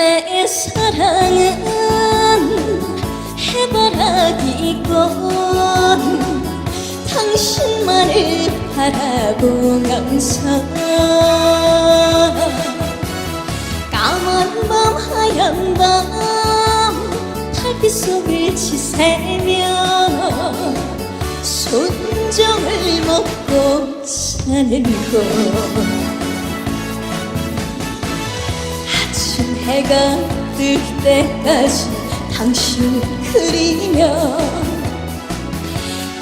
내 사랑은 해바라기꽃 당신만을 바라보면서 까만 밤 하얀 밤 달빛 속을 지새며 순정을 먹고 사는 것 해가 뜰 때까지 당신을 그리며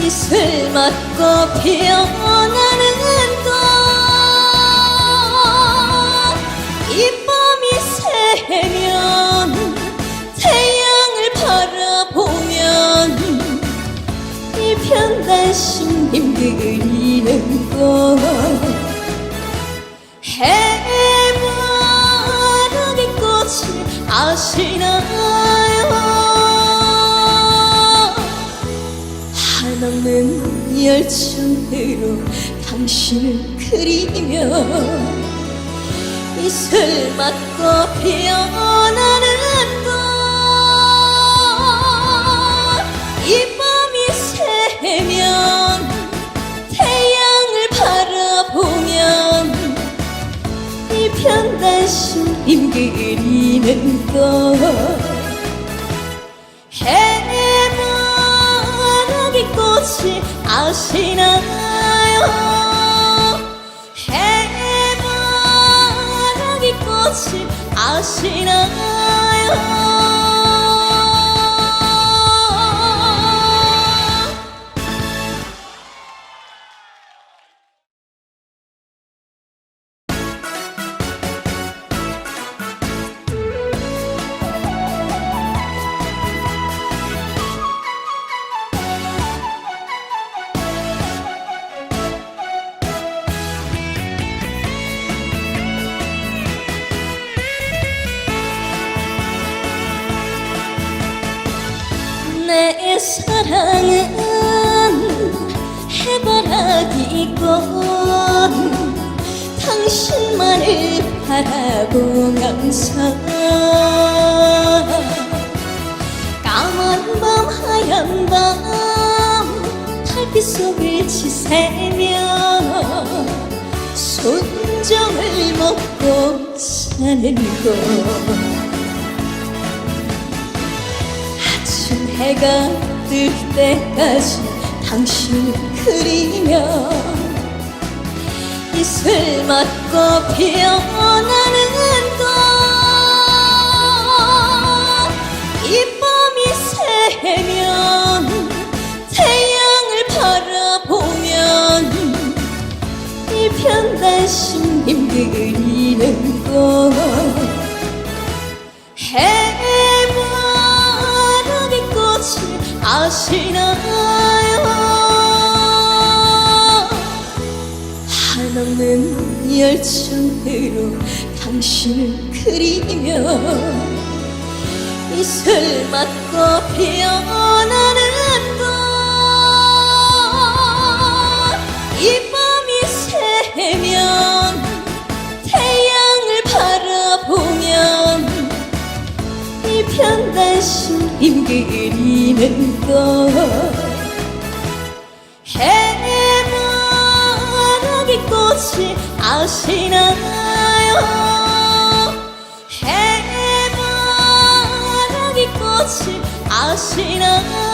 이슬 맞고 피어나는 꽃이 밤이 새면 태양을 바라보면 일편단심 그리는 꽃해 열정으로 당신을 그리며 이슬 맞고 피어나는 꽃이 밤이 새면 태양을 바라보면 일편단심 그리는 꽃 아시나요? 해바라기 꽃이 아시나요 내 사랑은 해바라기꽃 당신만을 바라보면서 까만 밤 하얀 밤 달빛 속을 지새며 순정을 먹고 사는 것 해가 뜰 때까지 당신을 그리며 이슬 맞고 피어나는 꽃이 밤이 새면 태양을 바라보면 일편단심 그리는 꽃 아시나요? 한없는 열정으로 당신을 그리며 이슬 맞고 피어나는 꽃 해바라기 꽃이 아시나요? 해바라기 꽃이 아시나요